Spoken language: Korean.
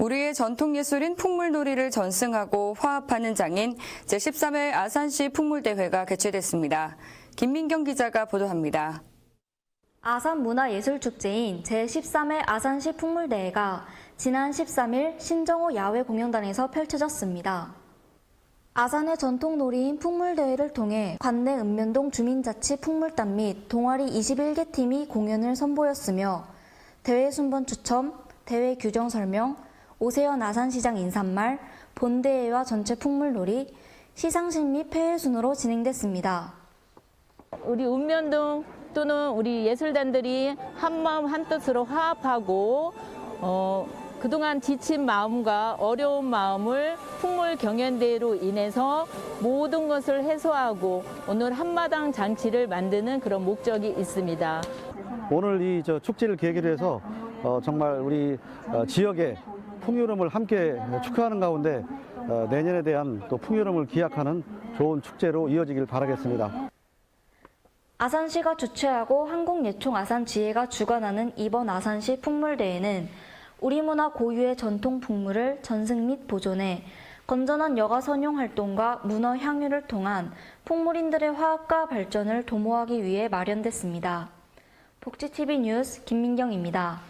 우리의 전통 예술인 풍물놀이를 전승하고 화합하는 장인 제13회 아산시 풍물대회가 개최됐습니다. 김민경 기자가 보도합니다. 아산 문화예술축제인 제13회 아산시 풍물대회가 지난 13일 신정호 야외 공연단에서 펼쳐졌습니다. 아산의 전통 놀이인 풍물대회를 통해 관내 읍면동 주민자치 풍물단 및 동아리 21개 팀이 공연을 선보였으며 대회 순번 추첨, 대회 규정 설명, 오세현 아산시장 인사말, 본대회와 전체 풍물놀이, 시상식 및 폐회 순으로 진행됐습니다. 우리 읍면동 또는 우리 예술단들이 한마음 한뜻으로 화합하고 어, 그동안 지친 마음과 어려운 마음을 풍물 경연대회로 인해서 모든 것을 해소하고 오늘 한마당 잔치를 만드는 그런 목적이 있습니다. 오늘 이 저 축제를 계기로 해서 어, 정말 우리 어, 지역의 풍요로움을 함께 축하하는 가운데 어, 내년에 대한 또 풍요로움을 기약하는 좋은 축제로 이어지길 바라겠습니다. 아산시가 주최하고 한국예총 아산지혜가 주관하는 이번 아산시 풍물대회는 우리 문화 고유의 전통 풍물을 전승 및 보존해 건전한 여가 선용 활동과 문화 향유를 통한 풍물인들의 화합과 발전을 도모하기 위해 마련됐습니다. 복지TV 뉴스 김민경입니다.